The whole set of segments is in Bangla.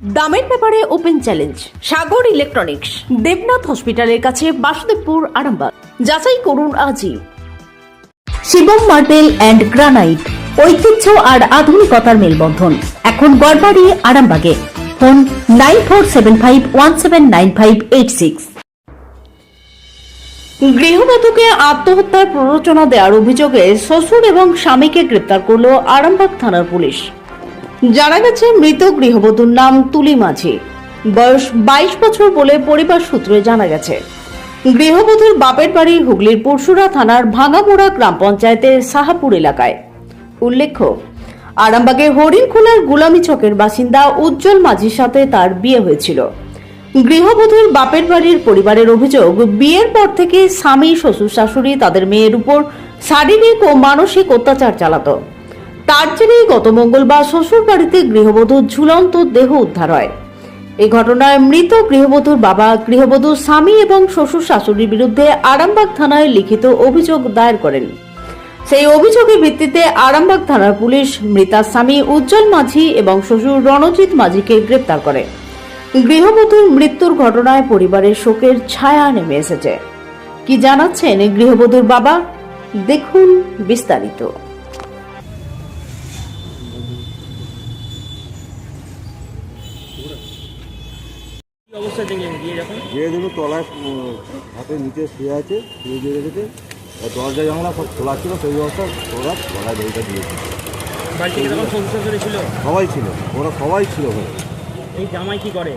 দামের ব্যাপারে open challenge, Sagar electronics, Debnath হসপিটালের কাছে বাসুদেবপুর, আরামবাগ। যাচাই করুন আজই। শিবম মার্বেল অ্যান্ড গ্রানাইট, ঐতিহ্য আর আধুনিকতার মেলবন্ধন। এখন গড়বাড়ি, আরামবাগে। Phone nine four seven five one seven nine five eight six. গৃহবধূকে আত্মহত্যার প্ররোচনা দেওয়ার অভিযোগে শ্বশুর এবং স্বামীকে গ্রেপ্তার করল আরামবাগ থানার পুলিশ। জানা গেছে, মৃত গৃহবধূর নাম তুলি মাঝি। বয়স বাইশ বছর বলে পরিবার সূত্রে জানা গেছে। গৃহবধূর বাপের বাড়ি হুগলির পরশুরা থানার ভাঙামোড়া গ্রাম পঞ্চায়েতের সাহাপুর এলাকায়। উল্লেখ্য আরামবাগের হরিণখোলার গুলামি চকের বাসিন্দা উজ্জ্বল মাঝির সাথে তার বিয়ে হয়েছিল। গৃহবধূর বাপের বাড়ির পরিবারের অভিযোগ, বিয়ের পর থেকে স্বামী, শ্বশুর, শাশুড়ি তাদের মেয়ের উপর শারীরিক ও মানসিক অত্যাচার চালাতো। জেরেই গত মঙ্গলবার শ্বশুর বাড়িতে গৃহবধূর ঝুলন্ত দেহ উদ্ধার হয়। এই ঘটনায় মৃত গৃহবধূর বাবা, গৃহবধূর স্বামী এবং শ্বশুর শাশুড়ির বিরুদ্ধে আরামবাগ থানায় লিখিত অভিযোগ দায়ের করেন। সেই অভিযোগের ভিত্তিতে আরামবাগ থানার পুলিশ মৃতার স্বামী উজ্জ্বল মাঝি এবং শ্বশুর রণজিৎ মাঝিকে গ্রেপ্তার করে। গৃহবধূর মৃত্যুর ঘটনায় পরিবারের শোকের ছায়া নেমে এসেছে। কি জানাচ্ছেন গৃহবধূর বাবা? দেখুন বিস্তারিত। কি অবস্থা দেখলেন গিয়ে যখন যে দেখো তলায় হাতের নিচে শুয়ে আছে শুয়ে দিয়ে রেখেছে। আর দরজা জানলা সব খোলা ছিল সেই অবস্থা ওরা গলায় দড়িটা দিয়েছে। বাড়ি থেকে তখন শাশুড়ি ছিল? সবাই ছিল ওরা সবাই ছিল ওখানে। এই জামাই কি করে?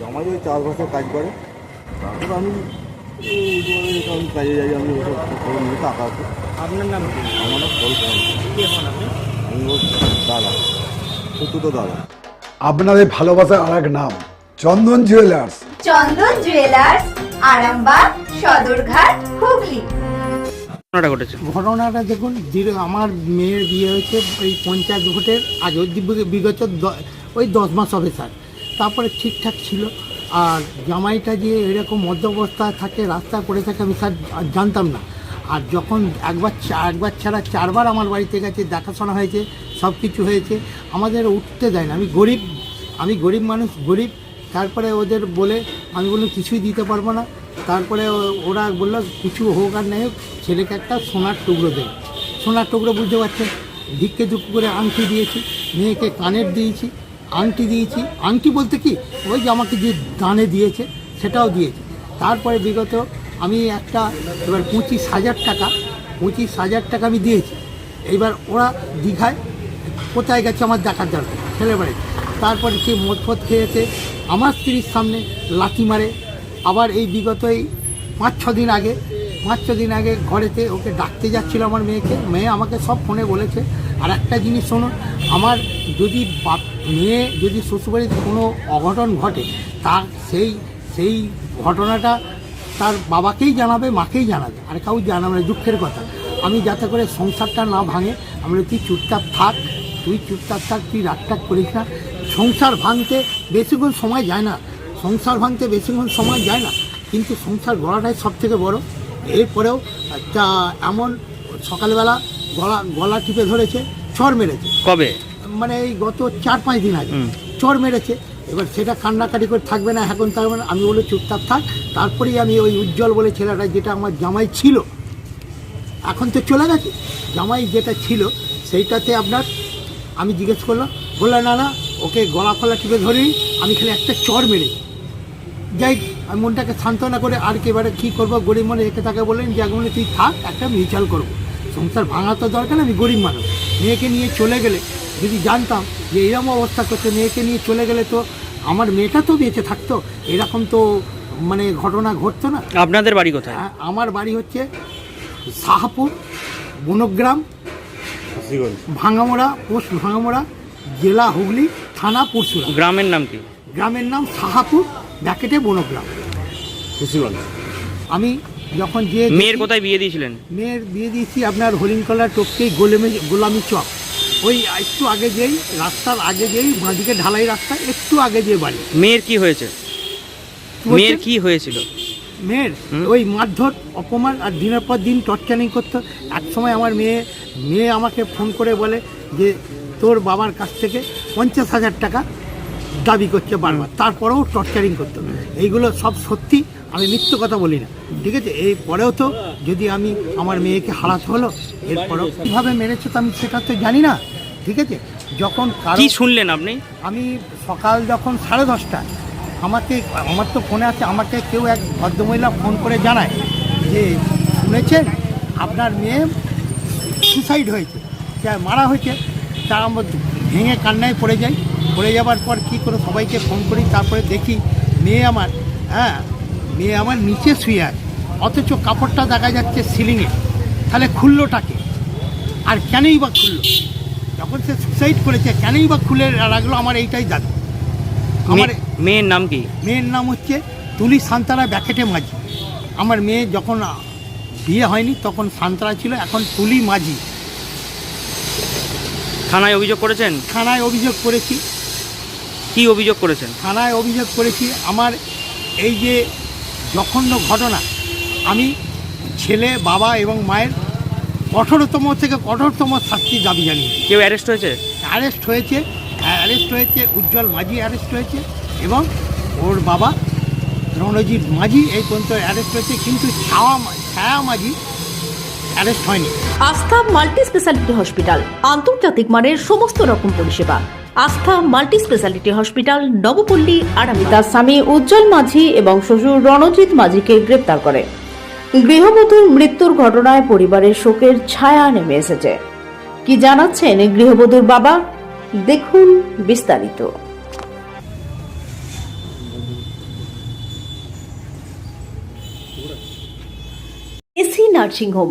জামাই ওই চাষবাসের কাজ করে। তারপর আমি এই আমি কাজে যাই আমি ওসব খবর নিয়ে টাকা আছে। আপনার নাম কি? আমার নাম এখন আপনি? আমি ওর দাদা তো দাদা। আপনাদের ভালোবাসার আর এক নাম। Chandan jewellers Chandan jewellers Arambagh Sadarghat Hooghly. ঘটনাটা ঘটেছে। ঘটনাটা দেখুন দীর্ঘ আমার মেয়ের বিয়ে হয়েছে ওই পঞ্চায়েত ভোটের আজ ওই দিব্য- বিগত দ- ওই দশ মাস হবে স্যার। তারপরে ঠিকঠাক ছিল। আর জামাইটা যে এরকম মধ্য অবস্থায় থাকে রাস্তা করে থাকে আমি স্যার জানতাম না। আর যখন একবার চা- একবার ছাড়া চারবার আমার বাড়িতে গেছে দেখাশোনা হয়েছে সব কিছু হয়েছে আমাদের উঠতে দেয় না। আমি গরিব আমি গরিব মানুষ গরিব তারপরে ওদের বলে, আমি বললাম, কিছুই দিতে পারব না। তারপরে ওরা বলল, কিছু হোক আর নাই হোক, ছেলেকে একটা সোনার টুকরো দেয় সোনার টুকরো বুঝতে পারছেন ধিক্কে দুঃখ করে আংটি দিয়েছি, মেয়েকে কানের দিয়েছি, আংটি দিয়েছি। আংটি বলতে কি? ওই যে আমাকে যে দানে দিয়েছে, সেটাও দিয়েছে। তারপরে বিগত আমি একটা, এবার পঁচিশ হাজার টাকা, পঁচিশ হাজার টাকা আমি দিয়েছি। এইবার ওরা দীঘায় কোথায় গেছে আমার দেখার দরকার ছেলে বাড়ি তারপরে সে মদ ফদ খেয়েছে। আমার স্ত্রীর সামনে লাথি মারে। আবার এই বিগত এই পাঁচ, ছ দিন আগে, পাঁচ, ছ দিন আগে ঘরেতে ওকে ডাকতে যাচ্ছিল আমার মেয়েকে। মেয়ে আমাকে সব ফোনে বলেছে। আর একটা জিনিস শোনো, আমার যদি বাপ, মেয়ে যদি শ্বশুরবাড়িতে কোনো অঘটন ঘটে, তার সেই সেই ঘটনাটা তার বাবাকেই জানাবে, মাকেই জানাবে। আর কাউ জানাবে না, দুঃখের কথা। আমি যাতে করে সংসারটা না ভাঙে আমরা তুই চুপচাপ থাক, তুই চুপচাপ থাক, তুই রাগটাগ করিস না। সংসার ভাঙতে বেশিক্ষণ সময় যায় না। সংসার ভাঙতে বেশিক্ষণ সময় যায় না। কিন্তু সংসার গলাটাই সব থেকে বড়। এরপরেও একটা এমন সকালবেলা গলা গলা টিপে ধরেছে চর মেরেছে। কবে? মানে এই গত চার পাঁচ দিন আগে। চর মেরেছে। এবার সেটা কান্নাকাটি করে থাকবে না এখন থাকবে না আমি বলে চুপচাপ থাক। তারপরেই আমি ওই উজ্জ্বল বলে ছেলেটা যেটা আমার জামাই ছিল এখন তো চলে গেছে। জামাই যেটা ছিল সেইটাতে আপনার আমি জিজ্ঞেস করলাম বললাম না না ওকে গলা ফলা টিপে ধরি আমি খালি একটা চর মেরে। যাই আমি মনটাকে সান্ত্বনা করে আর কি এবারে কী করব গরিব মনে একে তাকে বললেন যে আগুনে তুই থাক একটা মিউচাল করব। সংসার ভাঙা তো দরকার না, আমি গরিব মানুষ। মেয়েকে নিয়ে চলে গেলে যদি জানতাম যে এরকম অবস্থা করছে মেয়েকে নিয়ে চলে গেলে তো আমার মেয়েটা তো বেঁচে থাকতো এরকম তো মানে ঘটনা ঘটতো না। আপনাদের বাড়ি কোথায়? আমার বাড়ি হচ্ছে শাহপুর বনগ্রাম ভাঙামোড়া পোস্ট ভাঙামোড়া জেলা হুগলি। থানা পরশুরা গ্রামের নাম কি? গ্রামের নাম শাহাপুর ব্যাকেটে বনগ্রাম। খুশিগঞ্জ। আমি যখন যে মেয়ের কোথায় বিয়ে দিয়েছিলেন? মেয়ের বিয়ে দিয়েছি আপনার হরিণকলা টপকেই গোলেমে গোলামি চক। ওই একটু আগে যেই রাস্তার আগে যেই বাঁদিকে ঢালাই রাস্তা একটু আগে যে বাড়ি। মেয়ের কি হয়েছে? মেয়ের কি হয়েছিল? মেয়ের ওই মারধর অপমান আর দিনের পর দিন টর্চারিং করতো। এক সময় আমার মেয়ে মেয়ে আমাকে ফোন করে বলে যে তোর বাবার কাছ থেকে পঞ্চাশ হাজার টাকা দাবি করছে বারবার। তারপরেও টর্চারিং করতো এইগুলো সব সত্যি আমি মিথ্য কথা বলি না। ঠিক আছে? এই পরেও তো যদি আমি আমার মেয়েকে হারাতে হলো এরপরেও কীভাবে মেরেছে তো আমি সেটা তো জানি না। ঠিক আছে? যখন কি শুনলেন আপনি? আমি সকাল যখন সাড়ে দশটায় আমাকে আমার তো ফোনে আছে আমাকে কেউ এক ভদ্রমহিলা ফোন করে জানায় যে শুনেছেন? আপনার মেয়ে সুসাইড হয়েছে। মারা হয়েছে? তার আমরা ভেঙে কান্নায় পড়ে যাই। পড়ে যাওয়ার পর কী করে সবাইকে ফোন করি তারপরে দেখি মেয়ে আমার হ্যাঁ মেয়ে আমার নিচে শুয়ে আছে। অথচ কাপড়টা দেখা যাচ্ছে সিলিংয়ে তাহলে খুললোটাকে আর কেনই বা খুললো? যখন সে সুসাইড করেছে কেনই বা খুলে রাখল আমার এইটাই দাবি আমার মেয়ের নাম কি? মেয়ের নাম হচ্ছে তুলি সান্তারা ব্যাকেটে মাঝি। আমার মেয়ে যখন বিয়ে হয়নি তখন সান্তারা ছিল এখন তুলি মাঝি। থানায় অভিযোগ করেছেন? থানায় অভিযোগ করেছি। কি অভিযোগ করেছেন? থানায় অভিযোগ করেছি আমার এই যে জঘন্য ঘটনা আমি ছেলে বাবা এবং মায়ের কঠোরতম থেকে কঠোরতম শাস্তি দাবি জানিয়েছি। কেউ অ্যারেস্ট হয়েছে? অ্যারেস্ট হয়েছে অ্যারেস্ট হয়েছে উজ্জ্বল মাঝি অ্যারেস্ট হয়েছে এবং ওর বাবা রণজিৎ মাঝি এই পর্যন্ত অ্যারেস্ট হয়েছে কিন্তু ছাওয়া মা- ছায়া মাঝি অ্যারেস্ট হয়নি। আস্থা মাল্টি স্পেশালিটি হসপিটাল, আন্তর্জাতিক মানের সমস্ত রকম পরিষেবা। আস্থা মাল্টি স্পেশালিটি হসপিটাল, নবপল্লী স্বামী উজ্জ্বল মাঝি এবং শ্বশুর রণজিৎ মাঝিকে গ্রেপ্তার করে। গৃহবধূর মৃত্যুর ঘটনায় পরিবারের শোকের ছায়া নেমে এসেছে। কি জানাচ্ছেন গৃহবধূর বাবা? দেখুন বিস্তারিত। AC nursing home